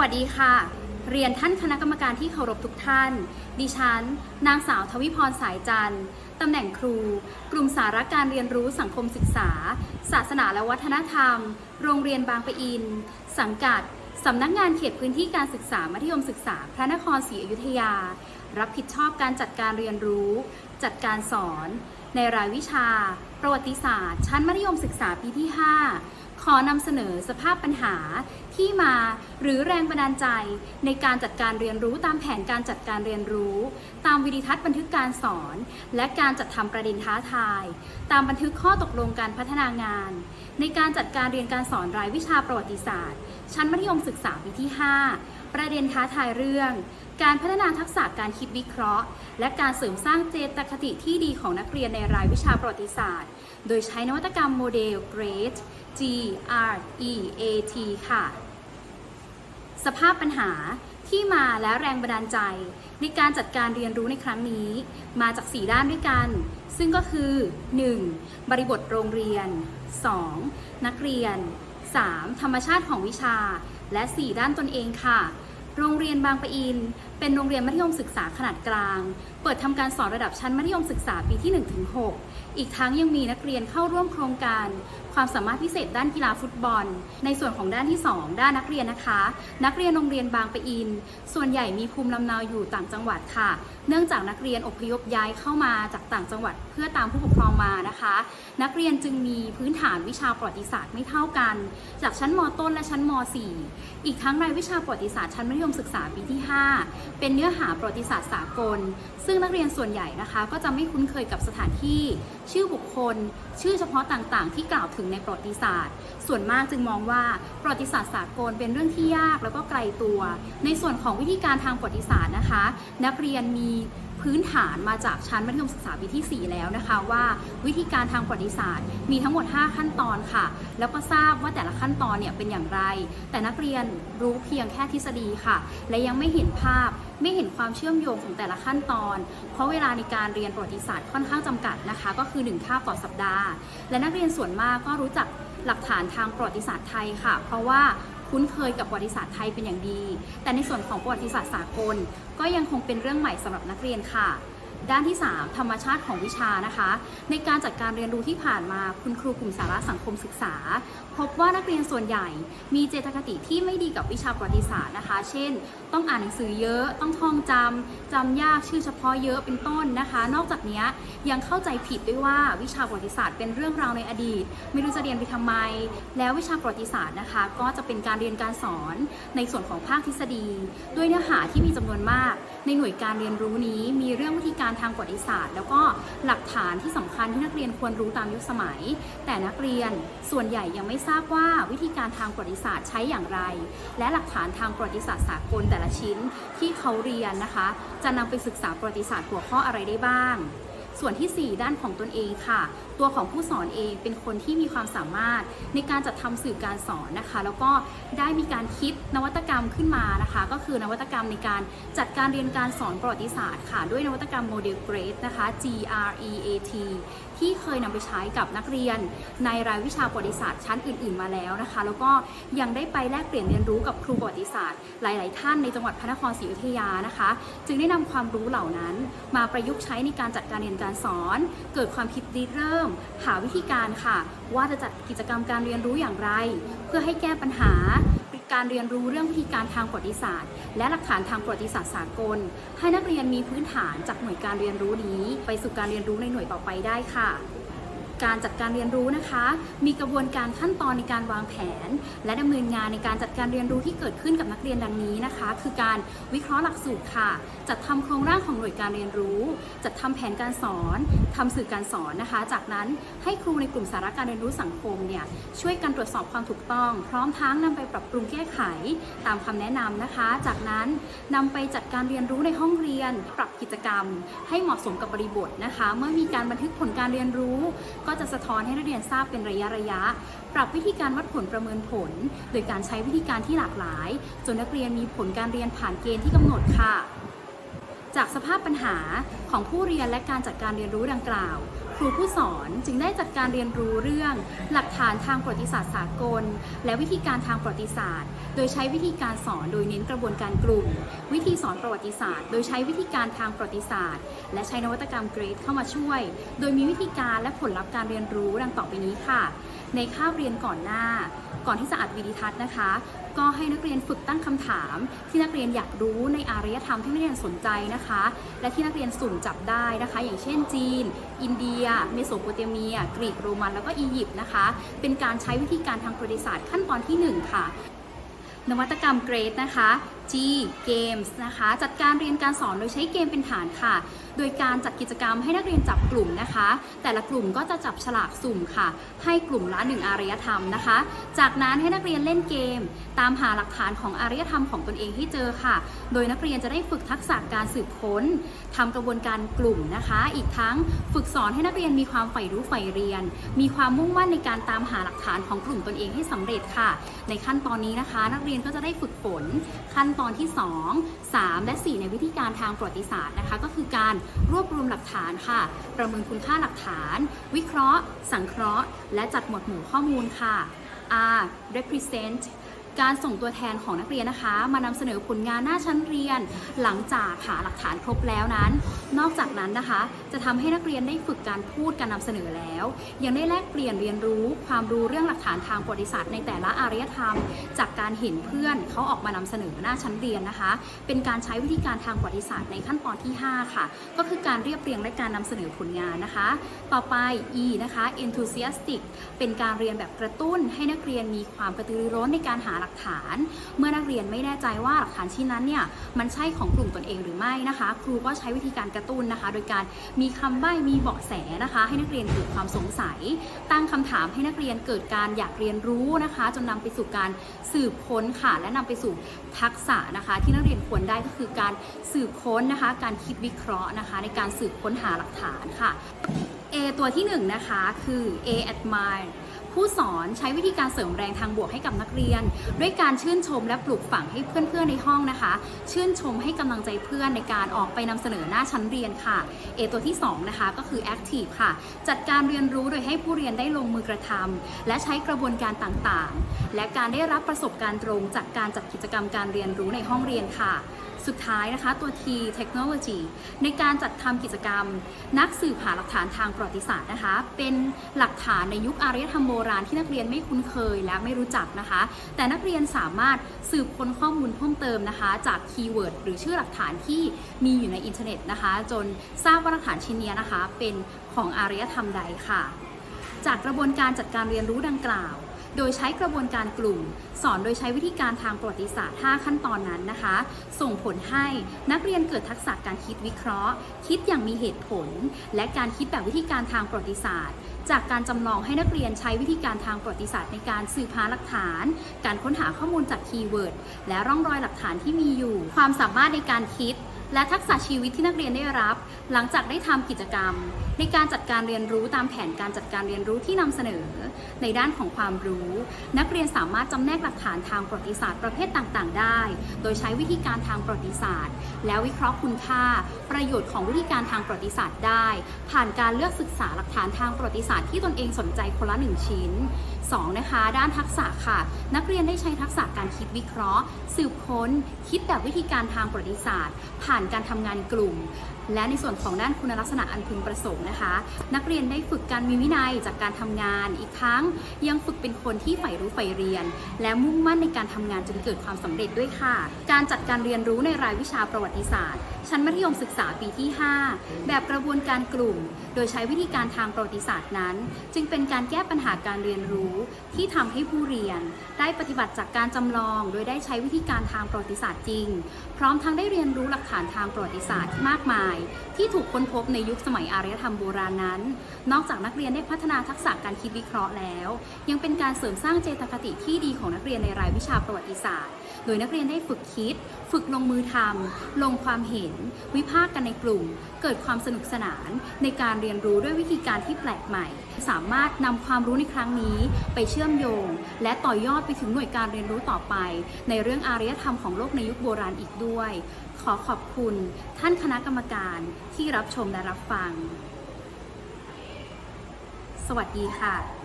วัสดีค่ะ เรียนท่านคณะกรรมการที่เคารพทุกท่าน ดิฉัน นางสาวทวิพรสายจันทร์ตำแหน่งครู กลุ่มสาระการเรียนรู้สังคมศึกษา ศาสนาและวัฒนธรรม โรงเรียนบางปะอิน สังกัดสำนักงานเขตพื้นที่การศึกษามัธยมศึกษา พระนครศรีอยุธยา รับผิดชอบการจัดการเรียนรู้ จัดการสอน ในรายวิชา ประวัติศาสตร์ ชั้นมัธยมศึกษาปีที่ 5 ขอนำเสนอสภาพปัญหาที่มาหรือแรงบันดาลใจในการจัดการเรียนรู้ตามแผนการจัดการเรียนรู้ ตามวิดีทัศน์บันทึกการสอน และการจัดทำประเด็นท้าทาย ตามบันทึกข้อตกลงการพัฒนางาน ในการจัดการเรียนการสอนรายวิชาประวัติศาสตร์ ชั้นมัธยมศึกษาปีที่ 5 ประเด็นท้าทายเรื่อง การพัฒนาทักษะการคิดวิเคราะห์ และการเสริมสร้างเจตคติที่ดีของนักเรียนในรายวิชาประวัติศาสตร์ โดยใช้นวัตกรรมโมเดล GREAT G R E A T ค่ะ สภาพปัญหาที่มาและแรงบันดาลใจ ในการจัดการเรียนรู้ในครั้งนี้ มาจาก 4 ด้านด้วยกัน ซึ่งก็คือ 1. บริบทโรงเรียน 2. นักเรียน 3. ธรรมชาติของวิชา และ 4 ด้านตนเองค่ะ โรงเรียนบางปะอิน เป็นโรงเรียนมัธยมศึกษาขนาดกลาง เปิดทำการสอนระดับชั้นมัธยมศึกษาปีที่ 1-6 อีกทั้งยังมีนักเรียนเข้าร่วมโครงการ ความสามารถพิเศษด้านกีฬาฟุตบอล ในส่วนของด้านที่ 2 ด้านนักเรียนนะคะ นักเรียนโรงเรียนบางปะอิน ส่วนใหญ่มีภูมิลำเนาอยู่ต่างจังหวัดค่ะ เนื่องจากนักเรียนอพยพย้ายเข้ามาจากต่างจังหวัด เพื่อตามผู้ปกครองมานะคะ นักเรียนจึงมีพื้นฐานวิชาประวัติศาสตร์ไม่เท่ากัน จากชั้นมต้นและชั้นม .4 อีกทั้งรายวิชาประวัติศาสตร์ชั้นมัธยมศึกษาปีที่ 5 เป็นเนื้อหาประวัติศาสตร์สากล ซึ่งนักเรียนส่วนใหญ่นะคะ ก็จะไม่คุ้นเคยกับสถานที่ชื่อบุคคล ชื่อเฉพาะต่างๆ ที่กล่าวถึงในประวัติศาสตร์ ส่วนมากจึงมองว่าประวัติศาสตร์สากลเป็นเรื่องที่ยากแล้วก็ไกลตัว ในส่วนของวิธีการทางประวัติศาสตร์นะคะ นักเรียนมี พื้นฐานมาจากชั้นมัธยมศึกษาปีที่ 4 แล้วนะคะ ว่าวิธีการทางประวัติศาสตร์ มีทั้งหมด 5 ขั้นตอนค่ะ แล้วก็ทราบว่าแต่ละขั้นตอนเนี่ยเป็นอย่างไร แต่นักเรียนรู้เพียงแค่ทฤษฎีค่ะ และยังไม่เห็นภาพไม่เห็นความเชื่อมโยงของแต่ละขั้นตอน เพราะเวลาในการเรียนประวัติศาสตร์ค่อนข้างจำกัดนะคะ ก็คือ 1 คาบต่อสัปดาห์ และนักเรียนส่วนมากก็รู้จักหลักฐานทางประวัติศาสตร์ไทยค่ะ เพราะว่า คุ้นเคยกับประวัติศาสตร์ไทยเป็นอย่างดี แต่ในส่วนของประวัติศาสตร์สากล ก็ยังคงเป็นเรื่องใหม่สำหรับนักเรียนค่ะ ด้านที่ 3 ธรรมชาติของวิชานะคะ ในการจัดการเรียนรู้ที่ผ่านมาคุณครูกลุ่มสาระสังคมศึกษา พบว่านักเรียนส่วนใหญ่มีเจตคติที่ไม่ดีกับวิชาประวัติศาสตร์นะคะ เช่น ต้องอ่านหนังสือเยอะ ต้องท่องจำจำยากชื่อเฉพาะเยอะเป็นต้นนะคะ นอกจากนี้ยังเข้าใจผิดด้วยว่าวิชาประวัติศาสตร์เป็นเรื่องราวในอดีต ไม่รู้จะเรียนไปทำไม แล้ววิชาประวัติศาสตร์นะคะ ก็จะเป็นการเรียนการสอนในส่วนของภาคทฤษฎี ด้วยเนื้อหาที่มีจำนวนมาก ในหน่วยการเรียนรู้นี้ มีเรื่องวิธีการทางประวัติศาสตร์ แล้วก็หลักฐานที่สำคัญที่นักเรียนควรรู้ตามยุคสมัย แต่นักเรียนส่วนใหญ่ยังไม่ทราบว่าวิธีการทางประวัติศาสตร์ใช้อย่างไร และหลักฐานทางประวัติศาสตร์สากลแต่ละชิ้นที่เขาเรียนนะคะ จะนำไปศึกษาประวัติศาสตร์หัวข้ออะไรได้บ้าง ส่วนที่ 4 ด้านของตนเองค่ะตัวของผู้สอนเองเป็นคนที่มีความสามารถในการจัดทำสื่อการสอนนะคะ แล้วก็ได้มีการคิดนวัตกรรมขึ้นมานะคะ ก็คือนวัตกรรมในการจัดการเรียนการสอนประวัติศาสตร์ค่ะ ด้วยนวัตกรรมโมเดล GREAT นะคะ G R E A T ที่เคยนำไปใช้กับนักเรียน ในรายวิชาประวัติศาสตร์ชั้นอื่น ๆมาแล้วนะคะ แล้วก็ยังได้ไปแลกเปลี่ยนเรียนรู้กับครูประวัติศาสตร์ หลาย ๆ ท่านในจังหวัดพระนครศรีอยุธยานะคะ จึงได้นำความรู้เหล่านั้น มาประยุกต์ใช้ในการจัดการเรียนการสอน เกิดความคิดริเริ่มหาวิธีการค่ะ ว่าจะจัดกิจกรรมการเรียนรู้อย่างไร เพื่อให้แก้ปัญหาการเรียนรู้เรื่องวิธีการทางประวัติศาสตร์ และหลักฐานทางประวัติศาสตร์สากล ให้นักเรียนมีพื้นฐานจากหน่วยการเรียนรู้นี้ ไปสู่การเรียนรู้ในหน่วยต่อไปได้ค่ะ การจัดการเรียนรู้นะคะ มีกระบวนการขั้นตอนในการวางแผน และดำเนินงานในการจัดการเรียนรู้ที่เกิดขึ้นกับนักเรียนดังนี้นะคะ คือการวิเคราะห์หลักสูตรค่ะ จัดทำโครงร่างของหน่วยการเรียนรู้ จัดทำแผนการสอนทำสื่อการสอนนะคะ จากนั้นให้ครูในกลุ่มสาระการเรียนรู้สังคมเนี่ยช่วยกันตรวจสอบความถูกต้อง พร้อมทั้งนำไปปรับปรุงแก้ไขตามคำแนะนำนะคะ จากนั้นนำไปจัดการเรียนรู้ในห้องเรียน ปรับกิจกรรม ให้เหมาะสมกับบริบทนะคะ เมื่อมีการบันทึกผลการเรียนรู้ก็ก็จะสะท้อนให้นักเรียนทราบเป็นระยะระยะ ปรับวิธีการวัดผลประเมินผล โดยการใช้วิธีการที่หลากหลาย จนนักเรียนมีผลการเรียนผ่านเกณฑ์ที่กำหนดค่ะ จากสภาพปัญหาของผู้เรียนและการจัดการเรียนรู้ดังกล่าว ครูผู้สอนจึงได้จัดการเรียนรู้เรื่อง หลักฐานทางประวัติศาสตร์สากล และวิธีการทางประวัติศาสตร์ โดยใช้วิธีการสอนโดยเน้นกระบวนการกลุ่ม วิธีสอนประวัติศาสตร์ โดยใช้วิธีการทางประวัติศาสตร์ และใช้นวัตกรรมเกรดเข้ามาช่วย โดยมีวิธีการและผลลัพธ์การเรียนรู้ดังต่อไปนี้ค่ะ ในคาบเรียนก่อนหน้า ก่อนที่จะอัดวิดีทัศน์นะคะ ก็ให้นักเรียนฝึกตั้งคำถาม ที่นักเรียนอยากรู้ในอารยธรรมที่นักเรียนสนใจนะคะ และที่นักเรียนสุ่มจับได้นะคะ อย่างเช่นจีน อินเดีย เมโสโปเตเมีย กรีกโรมันแล้วก็อียิปต์นะคะ เป็นการใช้วิธีการทางประวัติศาสตร์ขั้นตอนที่ 1 ค่ะนวัตกรรมเกรดนะคะ G Games นะคะ จัดการเรียนการสอนโดยใช้เกมเป็นฐานค่ะ โดยการจัดกิจกรรมให้นักเรียนจับกลุ่มนะคะ แต่ละกลุ่มก็จะจับฉลากสุ่มค่ะ ให้กลุ่มละหนึ่งอารยธรรมนะคะ จากนั้นให้นักเรียนเล่นเกม ตามหาหลักฐานของอารยธรรมของตนเองให้เจอค่ะ โดยนักเรียนจะได้ฝึกทักษะการสืบค้นทำกระบวนการกลุ่มนะคะ อีกทั้งฝึกสอนให้นักเรียนมีความใฝ่รู้ใฝ่เรียน มีความมุ่งมั่นในการตามหาหลักฐานของกลุ่มตนเองให้สำเร็จค่ะ ในขั้นตอนนี้นะคะ นักเรียนก็จะได้ฝึกฝนขั้นตอนที่ 2 3 และ 4 ในวิธีการทางประวัติศาสตร์นะคะ ก็คือการรวบรวมหลักฐานค่ะ ประเมินคุณค่าหลักฐาน วิเคราะห์ สังเคราะห์ และจัดหมวดหมู่ข้อมูลค่ะ R represent การส่งตัวแทนของนักเรียนนะคะ มานำเสนอผลงานหน้าชั้นเรียน หลังจากหาหลักฐานครบแล้วนั้น นอกจากนั้นนะคะ จะทำให้นักเรียนได้ฝึกการพูดการนำเสนอแล้ว ยังได้แลกเปลี่ยนเรียนรู้ความรู้เรื่องหลักฐานทางประวัติศาสตร์ในแต่ละอารยธรรม จากการเห็นเพื่อนเขาออกมานำเสนอหน้าชั้นเรียนนะคะ เป็นการใช้วิธีการทางประวัติศาสตร์ในขั้นตอนที่ 5 ค่ะ ก็คือการเรียบเรียงและการนำเสนอผลงานนะคะ ต่อไป E นะคะ enthusiastic เป็นการเรียนแบบกระตุ้นให้นักเรียนมีความกระตือรือร้นในการหาหลักฐาน เมื่อนักเรียนไม่แน่ใจว่าหลักฐานชิ้นนั้นเนี่ยมันใช่ของกลุ่มตนเองหรือไม่นะคะ ครูก็ใช้วิธีการกระตุ้นนะคะ โดยการมีคำใบ้มีเบาะแสนะคะ ให้นักเรียนเกิดความสงสัย ตั้งคำถามให้นักเรียนเกิดการอยากเรียนรู้นะคะ จนนำไปสู่การสืบค้นค่ะ และนำไปสู่ทักษะนะคะ ที่นักเรียนควรได้ก็คือการสืบค้นนะคะ การคิดวิเคราะห์นะคะ ในการสืบค้นหาหลักฐานค่ะ A ตัวที่หนึ่งนะคะคือ A admire ผู้สอนใช้วิธีการเสริมแรงทางบวกให้กับนักเรียน ด้วยการชื่นชมและปลูกฝังให้เพื่อนๆในห้องนะคะ ชื่นชมให้กำลังใจเพื่อนในการออกไปนำเสนอหน้าชั้นเรียนค่ะ A ตัวที่สองนะคะก็คือ active ค่ะ จัดการเรียนรู้โดยให้ผู้เรียนได้ลงมือกระทำและใช้กระบวนการต่างๆ และการได้รับประสบการณ์ตรงจากการจัดกิจกรรมการเรียนรู้ในห้องเรียนค่ะ สุดท้ายนะคะตัว T Technology ในการจัดทำกิจกรรม นักสืบหาหลักฐานทางประวัติศาสตร์นะคะ เป็นหลักฐานในยุคอารยธรรมโบราณที่นักเรียนไม่คุ้นเคยและไม่รู้จักนะคะ แต่นักเรียนสามารถสืบค้นข้อมูลเพิ่มเติมนะคะ จากคีย์เวิร์ดหรือชื่อหลักฐานที่มีอยู่ในอินเทอร์เน็ตนะคะ จนทราบว่าหลักฐานชิ้นนี้นะคะ เป็นของอารยธรรมใดค่ะ จากกระบวนการจัดการเรียนรู้ดังกล่าว โดยใช้กระบวนการกลุ่ม สอนโดยใช้วิธีการทางประวัติศาสตร์ 5 ขั้นตอนนั้นนะคะ ส่งผลให้นักเรียนเกิดทักษะการคิดวิเคราะห์ คิดอย่างมีเหตุผล และการคิดแบบวิธีการทางประวัติศาสตร์จากการจำลองให้นักเรียนใช้วิธีการทางประวัติศาสตร์ในการสืบหาหลักฐาน การค้นหาข้อมูลจากคีย์เวิร์ด และร่องรอยหลักฐานที่มีอยู่ ความสามารถในการคิด และทักษะชีวิตที่นักเรียนได้รับ หลังจากได้ทำกิจกรรม ในการจัดการเรียนรู้ตามแผนการจัดการเรียนรู้ที่นำเสนอ ในด้านของความรู้ นักเรียนสามารถจำแนกหลักฐานทางประวัติศาสตร์ประเภทต่างๆ ได้ โดยใช้วิธีการทางประวัติศาสตร์ แล้ววิเคราะห์คุณค่า ประโยชน์ของวิธีการทางประวัติศาสตร์ได้ ผ่านการเลือกศึกษาหลักฐานทางประวัติศาสตร์ที่ตนเองสนใจคนละหนึ่งชิ้น 2. นะคะ ด้านทักษะค่ะ นักเรียนได้ใช้ทักษะการคิดวิเคราะห์ สืบค้น คิดแบบวิธีการทางประวัติศาสตร์ ผ่านการทำงานกลุ่มและในส่วนของด้านคุณลักษณะอันพึงประสงค์นะคะ นักเรียนได้ฝึกการมีวินัยจากการทำงานอีกทั้ง ยังฝึกเป็นคนที่ใฝ่รู้ใฝ่เรียน และมุ่งมั่นในการทำงานจนเกิดความสำเร็จด้วยค่ะ การจัดการเรียนรู้ในรายวิชาประวัติศาสตร์ ชั้นมัธยมศึกษาปีที่ 5 แบบกระบวนการกลุ่ม โดยใช้วิธีการทางประวัติศาสตร์นั้น จึงเป็นการแก้ปัญหาการเรียนรู้ที่ทำให้ผู้เรียน ได้ปฏิบัติจากการจำลอง โดยได้ใช้วิธีการทางประวัติศาสตร์จริง พร้อมทั้งได้เรียนรู้หลักฐานทางประวัติศาสตร์มากมายที่ถูกค้นพบในยุคสมัยอารยธรรมโบราณนั้น นอกจากนักเรียนได้พัฒนาทักษะการคิดวิเคราะห์แล้ว ยังเป็นการเสริมสร้างเจตคติที่ดีของนักเรียนในรายวิชาประวัติศาสตร์ โดยนักเรียนได้ฝึกคิด ฝึกลงมือทำลงความเห็น วิพากษ์กันในกลุ่ม เกิดความสนุกสนาน ในการเรียนรู้ด้วยวิธีการที่แปลกใหม่ สามารถนำความรู้ในครั้งนี้ ไปเชื่อมโยง และต่อยอดไปถึงหน่วยการเรียนรู้ต่อไป ในเรื่องอารยธรรมของโลกในยุคโบราณอีกด้วย ขอขอบคุณท่านคณะกรรมการที่รับชมและรับฟัง สวัสดีค่ะ